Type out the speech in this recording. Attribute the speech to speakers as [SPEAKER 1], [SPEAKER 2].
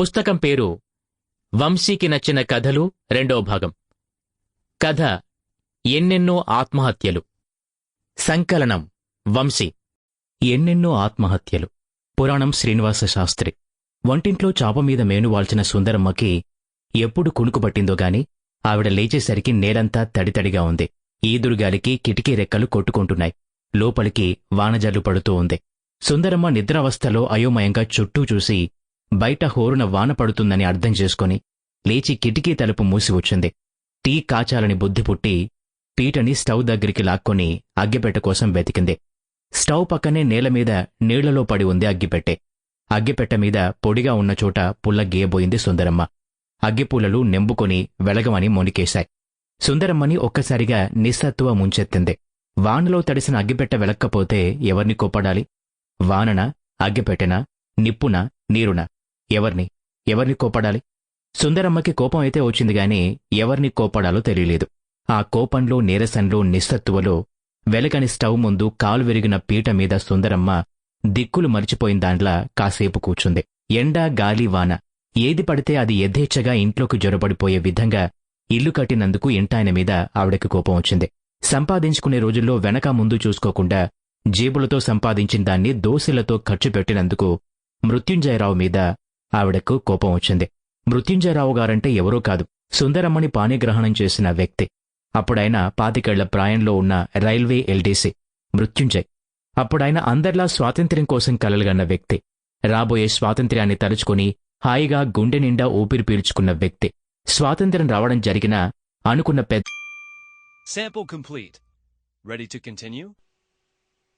[SPEAKER 1] పుస్తకం పేరు వంశీకి నచ్చిన కథలు రెండో భాగం. కథ ఎన్నెన్నో ఆత్మహత్యలు. సంకలనం వంశీ. ఎన్నెన్నో ఆత్మహత్యలు. పురాణం శ్రీనివాస శాస్త్రి. వంటింట్లో చాప మీద మేనువాల్చిన సుందరమ్మకి ఎప్పుడు కునుకుపట్టిందో గాని ఆవిడ లేచేసరికి నేలంతా తడితడిగా ఉంది. ఈదురుగాలికి కిటికీ రెక్కలు కొట్టుకుంటున్నాయి. లోపలికి వానజల్లు పడుతూ ఉంది. సుందరమ్మ నిద్రావస్థలో అయోమయంగా చుట్టూ చూసి బయట హోరున వాన పడుతుందని అర్థం చేసుకుని లేచి కిటికీ తలుపు మూసి వచ్చింది. టీ కాచాలని బుద్ధి పుట్టి పీటని స్టవ్ దగ్గరికి లాక్కొని అగ్గిపెట్ట కోసం వెతికింది. స్టవ్ పక్కనే నేల మీద నీళ్ళలో పడి ఉంది అగ్గిపెట్టె. అగ్గిపెట్టె మీద పొడిగా ఉన్న చోట పుల్ల గీయబోయింది సుందరమ్మ. అగ్గిపూలలు నెంబుకొని వెలగమని మొనికేశాయి. సుందరమ్మని ఒక్కసారిగా నిస్సత్తువ ముంచెత్తింది. వానలో తడిసిన అగ్గిపెట్టె వెలక్కపోతే ఎవర్ని కోపడాలి వానన అగ్గిపెట్టెన నిప్పున నీరున? ఎవర్ని? ఎవర్ని కోపడాలి? సుందరమ్మకి కోపం అయితే వచ్చింది గాని ఎవర్ని కోపడాలో తెలియలేదు. ఆ కోపంలో నీరసంలో నిస్సత్తువలో వెలగని స్టవ్ ముందు కాలు విరిగిన పీట మీద సుందరమ్మ దిక్కులు మరిచిపోయిన దాంట్లా కాసేపు కూర్చుంది. ఎండ గాలి వాన. ఏది పడితే అది యథేచ్ఛగా ఇంట్లోకి జొరబడిపోయే విధంగా ఇల్లు కట్టినందుకు ఇంటాయన మీద ఆవిడకి కోపం వచ్చింది. సంపాదించుకునే రోజుల్లో వెనక ముందు చూసుకోకుండా జేబులతో సంపాదించిన దాన్ని దోశలతో ఖర్చు పెట్టినందుకు మృత్యుంజయరావు మీద ఆవిడకు కోపం వచ్చింది. మృత్యుంజయరావు గారంటే ఎవరూ కాదు. సుందరమ్మని పాణిగ్రహణం చేసిన వ్యక్తి. అప్పుడైన పాతికేళ్ళ ప్రాయంలో ఉన్న రైల్వే ఎల్డీసీ మృత్యుంజయ్. అప్పుడైన అందర్లా స్వాతంత్ర్యం కోసం కలలుగన్న వ్యక్తి. రాబోయే స్వాతంత్ర్యాన్ని తలుచుకుని హాయిగా గుండె నిండా ఊపిరి పీల్చుకున్న వ్యక్తి. స్వాతంత్ర్యం రావడం జరిగిన అనుకున్న పెద్ద
[SPEAKER 2] Sample complete. Ready to continue?